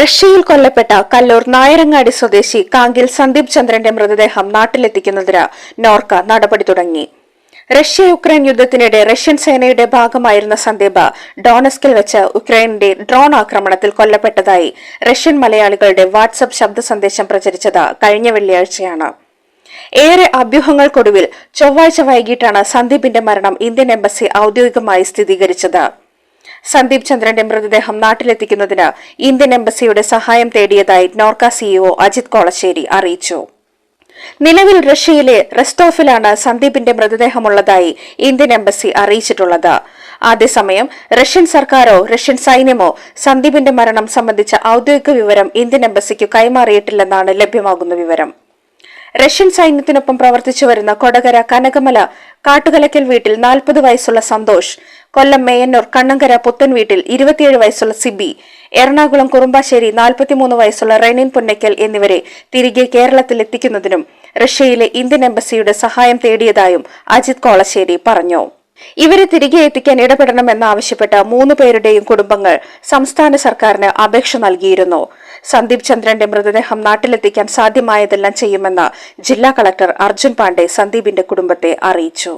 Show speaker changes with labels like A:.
A: റഷ്യയിൽ കൊല്ലപ്പെട്ട കല്ലൂർ നായരങ്ങാടി സ്വദേശി കാങ്കിൽ സന്ദീപ് ചന്ദ്രന്റെ മൃതദേഹം നാട്ടിലെത്തിക്കുന്നതിന് നോർക്ക നടപടി തുടങ്ങി. റഷ്യ യുക്രൈൻ യുദ്ധത്തിനിടെ റഷ്യൻ സേനയുടെ ഭാഗമായിരുന്ന സന്ദീപ് ഡോണസ്കിൽ വെച്ച് ഉക്രൈനിന്റെ ഡ്രോൺ ആക്രമണത്തിൽ കൊല്ലപ്പെട്ടതായി റഷ്യൻ മലയാളികളുടെ വാട്സപ്പ് ശബ്ദ സന്ദേശം പ്രചരിച്ചത് കഴിഞ്ഞ വെള്ളിയാഴ്ചയാണ്. ഏറെ അഭ്യൂഹങ്ങൾക്കൊടുവിൽ ചൊവ്വാഴ്ച വൈകിട്ടാണ് സന്ദീപിന്റെ മരണം ഇന്ത്യൻ എംബസി ഔദ്യോഗികമായി സ്ഥിരീകരിച്ചത്. സന്ദീപ് ചന്ദ്രന്റെ മൃതദേഹം നാട്ടിലെത്തിക്കുന്നതിന് ഇന്ത്യൻ എംബസിയുടെ സഹായം തേടിയതായി നോർക്ക സിഇഒ അജിത് കോളശ്ശേരി അറിയിച്ചു. നിലവിൽ റഷ്യയിലെ റെസ്റ്റോഫിലാണ് സന്ദീപിന്റെ മൃതദേഹമുള്ളതായി ഇന്ത്യൻ എംബസി അറിയിച്ചിട്ടുള്ളത്. അതേസമയം റഷ്യൻ സർക്കാരോ റഷ്യൻ സൈന്യമോ സന്ദീപിന്റെ മരണം സംബന്ധിച്ച ഔദ്യോഗിക വിവരം ഇന്ത്യൻ എംബസിക്ക് കൈമാറിയിട്ടില്ലെന്നാണ് ലഭ്യമാകുന്ന വിവരം. റഷ്യൻ സൈന്യത്തിനൊപ്പം പ്രവർത്തിച്ചു വരുന്ന കൊടകര കനകമല കാട്ടുകലക്കൽ വീട്ടിൽ നാൽപ്പത് വയസ്സുള്ള സന്തോഷ് കൊല്ലം മേയന്നൂർ കണ്ണങ്കര പുത്തൻ വീട്ടിൽ ഇരുപത്തിയേഴ് വയസ്സുള്ള സിബി എറണാകുളം കുറുമ്പാശ്ശേരി നാൽപ്പത്തിമൂന്ന് വയസ്സുള്ള റെനിൻ പുന്നയ്ക്കൽ എന്നിവരെ തിരികെ കേരളത്തിൽ എത്തിക്കുന്നതിനും റഷ്യയിലെ ഇന്ത്യൻ എംബസിയുടെ സഹായം തേടിയതായും അജിത് കോളശ്ശേരി പറഞ്ഞു. ഇവരെ തിരികെ എത്തിക്കാൻ ഇടപെടണമെന്നാവശ്യപ്പെട്ട് മൂന്ന് പേരുടെയും കുടുംബങ്ങൾ സംസ്ഥാന സർക്കാരിന് അപേക്ഷ നൽകിയിരുന്നു. സന്ദീപ് ചന്ദ്രന്റെ മൃതദേഹം നാട്ടിലെത്തിക്കാൻ സാധ്യമായതെല്ലാം ചെയ്യുമെന്ന് ജില്ലാ കളക്ടർ അർജുൻ പാണ്ഡെ സന്ദീപിന്റെ കുടുംബത്തെ അറിയിച്ചു.